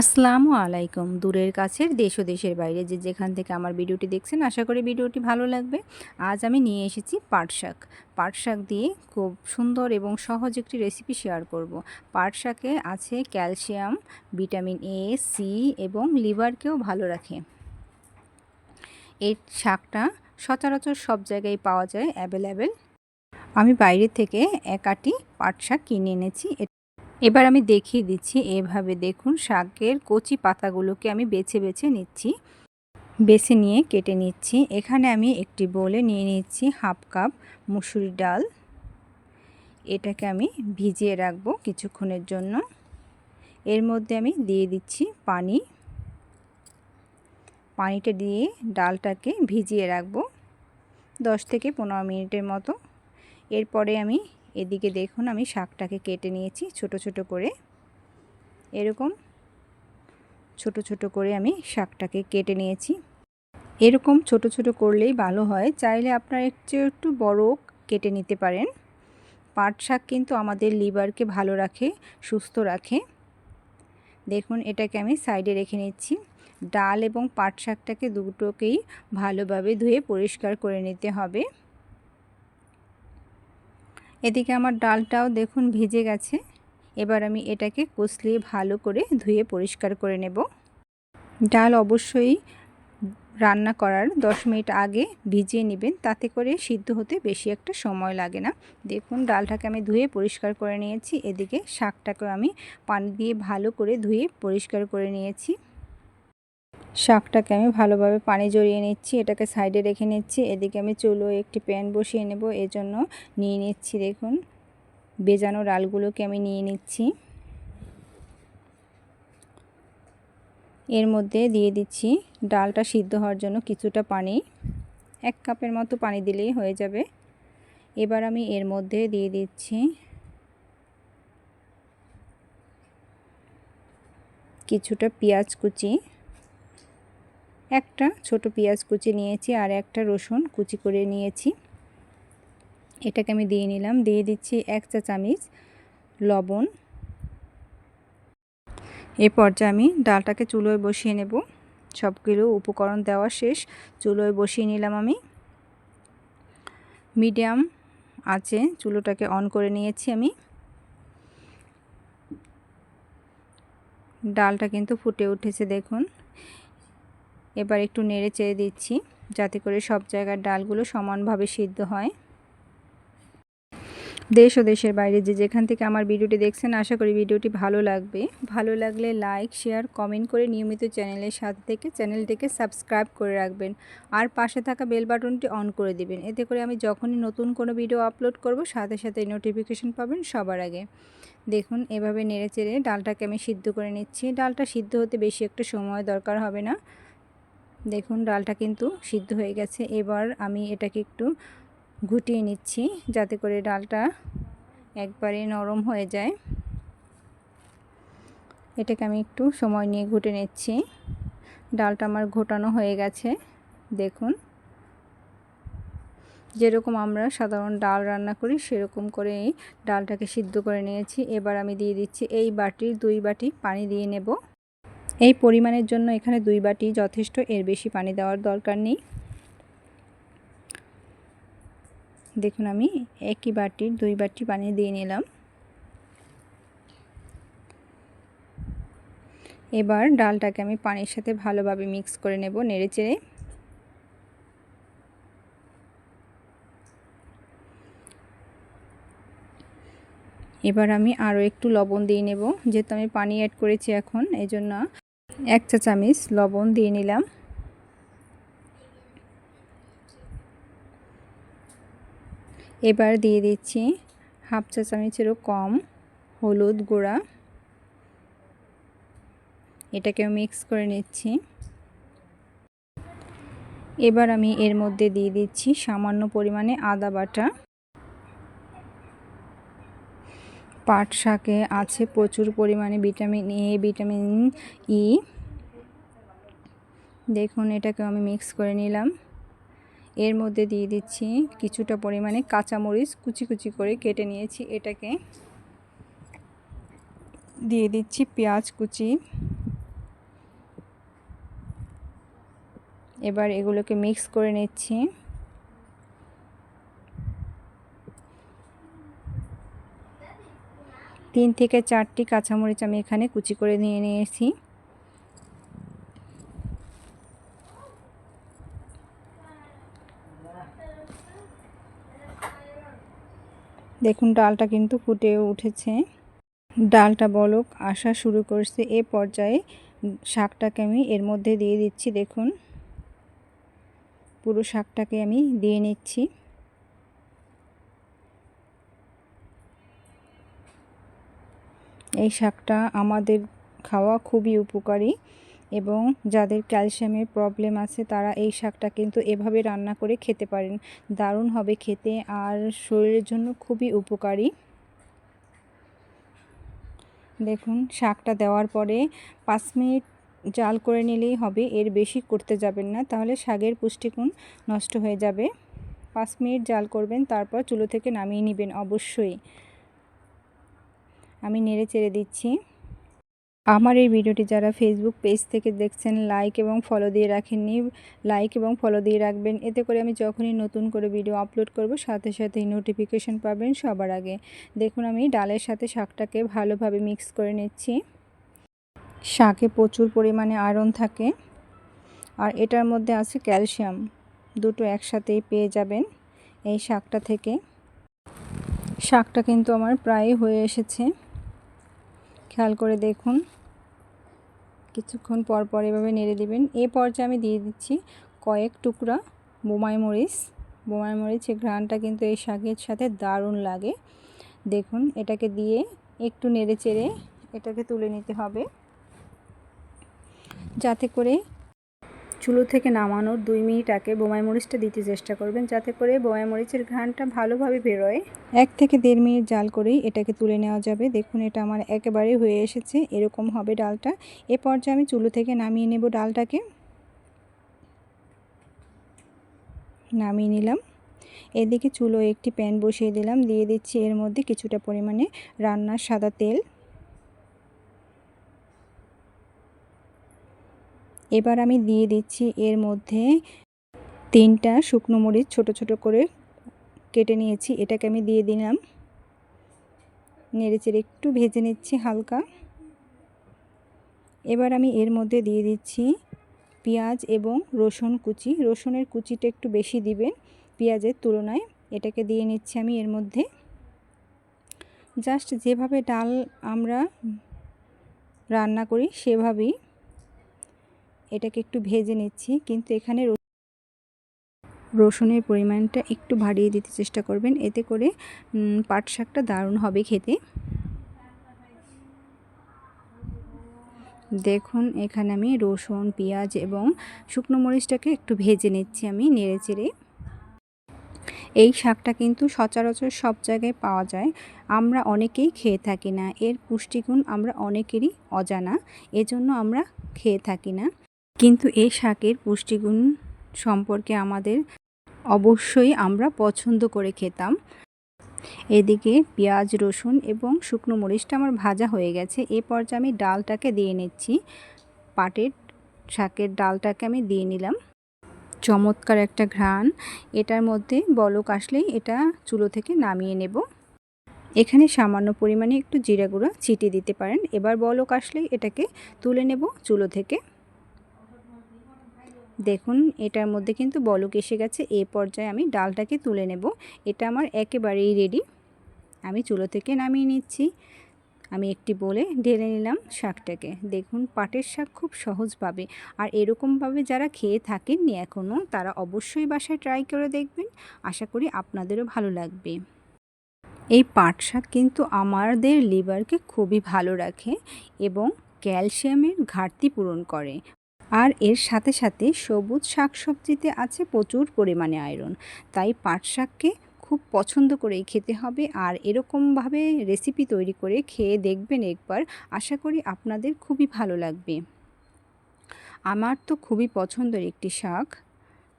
আসসালামু আলাইকুম। দূরের কাছের, দেশ ও দেশের বাইরে যে যেখান থেকে আমার ভিডিওটি দেখছেন, আশা করি ভিডিওটি ভালো লাগবে। আজ আমি নিয়ে এসেছি পাট শাক। পাট শাক দিয়ে খুব সুন্দর এবং সহজ একটি রেসিপি শেয়ার করব। পাট শাকে আছে ক্যালসিয়াম ভিটামিন এ সি এবং লিভারকেও ভালো রাখে। এই শাকটা সচরাচর সব জায়গায় পাওয়া যায় অ্যাভেলেবেল আমি বাইরে থেকে এক আটি পাট শাক কিনে এনেছি। এবার আমি দেখিয়ে দিচ্ছি, এভাবে দেখুন শাকের কচি পাতাগুলোকে আমি বেছে বেছে নিচ্ছি। বেছে নিয়ে কেটে নিচ্ছি। এখানে আমি একটি বলে নিয়ে নিচ্ছি হাফ কাপ মুসুরি ডাল। এটাকে আমি ভিজিয়ে রাখব কিছুক্ষণের জন্য। এর মধ্যে আমি দিয়ে দিচ্ছি পানি। পানিটা দিয়ে ডালটাকে ভিজিয়ে রাখব দশ থেকে পনেরো মিনিটের মতো। এরপরে আমি এদিকে দেখুন আমি শাকটাকে কেটে নিয়েছি ছোট ছোট করে। এরকম ছোট ছোট করে আমি শাকটাকে কেটে নিয়েছি। এরকম ছোট ছোট করলেই ভালো হয়। চাইলে আপনার একটু একটু বড় কেটে নিতে পারেন। পাট শাক কিন্তু আমাদের লিভারকে ভালো রাখে, সুস্থ রাখে। দেখুন এটাকে আমি সাইডে রেখে নিচ্ছি। ডাল এবং পাট শাকটাকে দুটোকেই ভালোভাবে ধুয়ে পরিষ্কার করে নিতে হবে। এদিকে আমার ডালটাও দেখুন ভিজে গেছে। এবার আমি এটাকে কষলিয়ে ভালো করে ধুয়ে পরিষ্কার করে নেব। ডাল অবশ্যই রান্না করার দশ মিনিট আগে ভিজিয়ে নেবেন, তাতে করে সিদ্ধ হতে বেশি একটা সময় লাগে না। দেখুন ডালটাকে আমি ধুয়ে পরিষ্কার করে নিয়েছি, এদিকে শাকটাকে আমি পানি দিয়ে ভালো করে ধুয়ে পরিষ্কার করে নিয়েছি। শাকটাকে আমি ভালোভাবে পানি জড়িয়ে নিচ্ছি, এটাকে সাইডে রেখে নিচ্ছি। এদিকে আমি চুলো একটি প্যান বসিয়ে নেব, এজন্য নিয়ে নিচ্ছি দেখুন বেজানো ডালগুলোকে আমি নিয়ে নিচ্ছি। এর মধ্যে দিয়ে দিচ্ছি, ডালটা সিদ্ধ হওয়ার জন্য কিছুটা পানি, এক কাপের মতো পানি দিলেই হয়ে যাবে। এবার আমি এর মধ্যে দিয়ে দিচ্ছি কিছুটা পেঁয়াজ কুচি। একটা ছোট পেঁয়াজ কুচি নিয়েছি আর একটা রসুন কুচি করে নিয়েছি। এটাকে আমি দিয়ে নিলাম। দিয়ে দিচ্ছি এক চা চামচ লবণ। এই পর্যায়ে আমি ডালটাকে চুলোয় বসিয়ে নেব। সবগুলো উপকরণ দেওয়া শেষ। চুলোয় বসিয়ে নিলাম আমি। মিডিয়াম আছে চুলোটাকে অন করে নিয়েছি আমি। ডালটা কিন্তু ফুটে উঠেছে দেখুন। এবার একটু নেড়ে চেড়ে দিচ্ছি যাতে করে সব জায়গার ডালগুলো সমানভাবে সিদ্ধ হয়। দেশ ও দেশের বাইরে যে যেখান থেকে আমার ভিডিওটি দেখছেন, আশা করি ভিডিওটি ভালো লাগবে। ভালো লাগলে লাইক, শেয়ার, কমেন্ট করে নিয়মিত চ্যানেলের সাথে থেকে চ্যানেলটিকে সাবস্ক্রাইব করে রাখবেন। আর পাশে থাকা বেল বাটনটি অন করে দিবেন। এতে করে আমি যখনই নতুন কোনো ভিডিও আপলোড করব, সাথে সাথে নোটিফিকেশন পাবেন সবার আগে। দেখুন, এভাবে নেড়ে চেড়ে ডালটাকে আমি সিদ্ধ করে নিচ্ছি। ডালটা সিদ্ধ হতে বেশি একটা সময় দরকার হবে না। দেখুন, ডালটা কিন্তু সিদ্ধ হয়ে গেছে। এবার আমি এটাকে একটু ঘুটিয়ে নিচ্ছি যাতে করে ডালটা একবারে নরম হয়ে যায়। এটাকে আমি একটু সময় নিয়ে ঘুটে নিচ্ছি। ডালটা আমার ঘোটানো হয়ে গেছে। দেখুন, যেরকম আমরা সাধারণ ডাল রান্না করি, সেরকম করে ডালটাকে সিদ্ধ করে নিয়েছি। এবার আমি দিয়ে দিচ্ছি এই বাটির দুই বাটি পানি দিয়ে নেব। এই পরিমাণের জন্য এখানে দুই বাটি যথেষ্ট, এর বেশি পানি দেওয়ার দরকার নেই। দেখুন আমি একই বাটির দুই বাটি পানি দিয়ে নিলাম। এবার ডালটাকে আমি পানির সাথে ভালোভাবে মিক্স করে নেব নেড়ে চেড়ে এবার আমি আরও একটু লবণ দিয়ে নেব, যেহেতু আমি পানি অ্যাড করেছি এখন এই জন্য এক চা চামচ লবণ দিয়ে নিলাম। এবার দিয়ে দিচ্ছি হাফ চা চামচেরও কম হলুদ গুঁড়া। এটাকেও মিক্স করে নিচ্ছি। এবার আমি এর মধ্যে দিয়ে দিচ্ছি সামান্য পরিমাণে আদা বাটা। পাট শাকে আছে প্রচুর পরিমাণে ভিটামিন এ, ভিটামিন ই। দেখুন এটাকে আমি মিক্স করে নিলাম। এর মধ্যে দিয়ে দিচ্ছি কিছুটা পরিমাণে কাঁচামরিচ কুচি কুচি করে কেটে নিয়েছি এটাকে। দিয়ে দিচ্ছি পেঁয়াজ কুচি। এবার এগুলোকে মিক্স করে নিচ্ছি। তিন থেকে চারটি কাঁচামরিচ আমি এখানে কুচি করে নিয়ে নিয়েছি। দেখুন, ডালটা কিন্তু ফুটে উঠেছে। ডালটা বলক, আসা শুরু করছে। এ পর্যায়ে শাকটাকে আমি এর মধ্যে দিয়ে দিচ্ছি, দেখুন। পুরো শাকটাকে আমি দিয়ে নিচ্ছি। শাকটা আমাদের খাওয়া খুবই উপকারী এবং যাদের ক্যালসিয়ামের প্রবলেম আছে তারা এই শাকটা কিন্তু এভাবে রান্না করে খেতে পারেন। দারুণ হবে খেতে আর শরীরের জন্য খুবই উপকারী। দেখুন, শাকটা দেওয়ার পরে পাঁচ মিনিট জাল করে নিলেই হবে, এর বেশি করতে যাবেন না, তাহলে শাকের পুষ্টিগুণ নষ্ট হয়ে যাবে। পাঁচ মিনিট জাল করবেন, তারপর চুলো থেকে নামিয়ে নেবেন অবশ্যই। আমি নেড়ে চেড়ে দিচ্ছি। আমার এই ভিডিওটি যারা ফেসবুক পেজ থেকে দেখছেন লাইক এবং ফলো দিয়ে রাখেননি লাইক এবং ফলো দিয়ে রাখবেন। এতে করে আমি যখনই নতুন করে ভিডিও আপলোড করব, সাথে সাথেই নোটিফিকেশন পাবেন সবার আগে। দেখুন, আমি ডালের সাথে শাকটাকে ভালোভাবে মিক্স করে নিচ্ছি। শাকে প্রচুর পরিমাণে আয়রন থাকে। আর এটার মধ্যে আছে ক্যালসিয়াম দুটো একসাথেই পেয়ে যাবেন এই শাকটা থেকে। শাকটা কিন্তু আমার প্রায় হয়ে এসেছে। খেয়াল করে দেখুন। কিছুক্ষণ পর পর এভাবে নেড়ে দেবেন। এ পর্যায়ে আমি দিয়ে দিচ্ছি কয়েক টুকরা বোমাই মরিচ। বোমাই মরিচের ঘ্রাণটা কিন্তু এই শাকের সাথে দারুণ লাগে। দেখুন, এটাকে দিয়ে একটু নেড়ে চেড়ে এটাকে তুলে নিতে হবে। যাতে করে চুলো থেকে নামানোর দুই মিনিট আগে বোমাই মরিচটা দিতে চেষ্টা করবেন, যাতে করে বোমাই মরিচের ঘ্রাণটা ভালোভাবে বেরোয় এক থেকে দেড় মিনিট জাল করেই এটাকে তুলে নেওয়া যাবে। দেখুন, এটা আমার একেবারে হয়ে এসেছে। এরকম হবে ডালটা। এ পর্যায়ে আমি চুলো থেকে নামিয়ে নেব ডালটাকে। নামিয়ে নিলাম। এদিকে চুলো একটি প্যান বসিয়ে দিলাম। দিয়ে দিচ্ছি এর মধ্যে কিছুটা পরিমাণে রান্নার সাদা তেল। এবার আমি দিয়ে দিচ্ছি এর মধ্যে তিনটা শুকনো মরিচ ছোটো ছোটো করে কেটে নিয়েছি। এটাকে আমি দিয়ে দিলাম। নেড়েচেড়ে একটু ভেজে নিচ্ছি হালকা। এবার আমি এর মধ্যে দিয়ে দিচ্ছি পেঁয়াজ এবং রসুন কুচি। রসুনের কুচিটা একটু বেশি দিবেন পেঁয়াজের তুলনায়। এটাকে দিয়ে নিচ্ছি আমি এর মধ্যে। জাস্ট যেভাবে ডাল আমরা রান্না করি সেভাবেই এটাকে একটু ভেজে নিচ্ছি, কিন্তু এখানে রসুনের পরিমাণটা একটু বাড়িয়ে দিতে চেষ্টা করবেন, এতে করে পাট শাকটা দারুণ হবে খেতে। দেখুন, এখানে আমি রসুন, পেঁয়াজ এবং শুকনো মরিচটাকে একটু ভেজে নিচ্ছি আমি নেড়ে চেড়ে এই শাকটা কিন্তু সচরাচর সব জায়গায় পাওয়া যায়, আমরা অনেকেই খেয়ে থাকি না, এর পুষ্টিগুণ আমরা অনেকেরই অজানা, এজন্য আমরা খেয়ে থাকি না। কিন্তু এই শাকের পুষ্টিগুণ সম্পর্কে আমাদের অবশ্যই আমরা পছন্দ করে খেতাম। এদিকে পেঁয়াজ, রসুন এবং শুকনো মরিচটা আমার ভাজা হয়ে গেছে। এ পর্যায়ে আমি ডালটাকে দিয়ে নিচ্ছি। পাটের শাকের ডালটাকে আমি দিয়ে নিলাম। চমৎকার একটা ঘ্রাণ। এটার মধ্যে বলক আসলেই এটা চুলো থেকে নামিয়ে নেব। এখানে সামান্য পরিমাণে একটু জিরা গুঁড়া ছিটিয়ে দিতে পারেন। এবার বলক আসলেই এটাকে তুলে নেব চুলো থেকে। দেখুন, এটার মধ্যে কিন্তু বলক এসে গেছে। এ পর্যায়ে আমি ডালটাকে তুলে নেব। এটা আমার একেবারেই রেডি আমি চুলো থেকে নামিয়ে নিচ্ছি। আমি একটি বলে ঢেলে নিলাম শাকটাকে। দেখুন, পাটের শাক খুব সহজভাবে। আর এরকমভাবে যারা খেয়ে থাকেননি এখনও তারা অবশ্যই বাসায় ট্রাই করে দেখবেন। আশা করি আপনাদেরও ভালো লাগবে। এই পাট শাক কিন্তু আমাদের লিভারকে খুবই ভালো রাখে এবং ক্যালসিয়ামের ঘাটতি পূরণ করে। আর এর সাথে সাথে সবুজ শাকসবজিতে আছে প্রচুর পরিমাণে আয়রন। তাই পাট শাককে খুব পছন্দ করেই খেতে হবে আর এরকমভাবে রেসিপি তৈরি করে খেয়ে দেখবেন একবার। আশা করি আপনাদের খুবই ভালো লাগবে। আমার তো খুবই পছন্দের একটি শাক।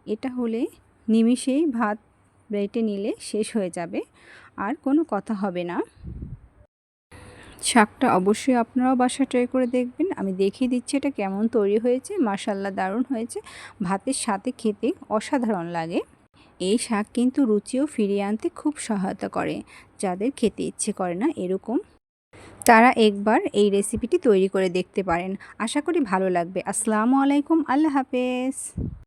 এটা হলে নিমিষেই ভাত বেটে নিলে শেষ হয়ে যাবে। আর কোনো কথা হবে না। শাকটা অবশ্যই আপনারাও বাসা ট্রাই করে দেখবেন। আমি দেখিয়ে দিচ্ছি এটা কেমন তৈরি হয়েছে। মার্শাল্লাহ দারুণ হয়েছে। ভাতের সাথে খেতে অসাধারণ লাগে। এই শাক কিন্তু রুচিও ফিরিয়ে আনতে খুব সহায়তা করে। যাদের খেতে ইচ্ছে করে না, এরকম। তারা একবার এই রেসিপিটি তৈরি করে দেখতে পারেন। আশা করি ভালো লাগবে। আসসালামু আলাইকুম। আল্লাহ হাফেজ।